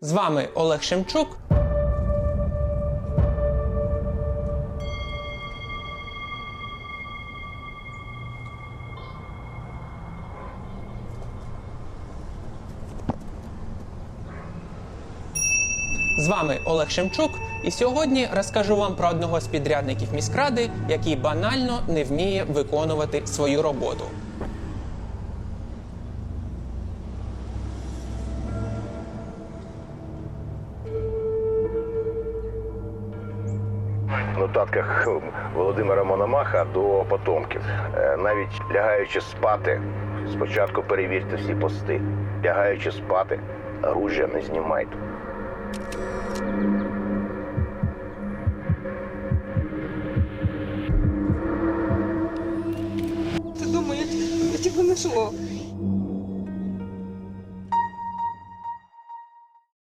З вами Олег Шемчук. З вами Олег Шемчук, і сьогодні розкажу вам про одного з підрядників міськради, який банально не вміє виконувати свою роботу. В нотатках Володимира Мономаха до потомків. Е, Навіть лягаючи спати, спочатку перевірте всі пости. Лягаючи спати, оружя не знімайте. Ты думаешь, я тебя нашел.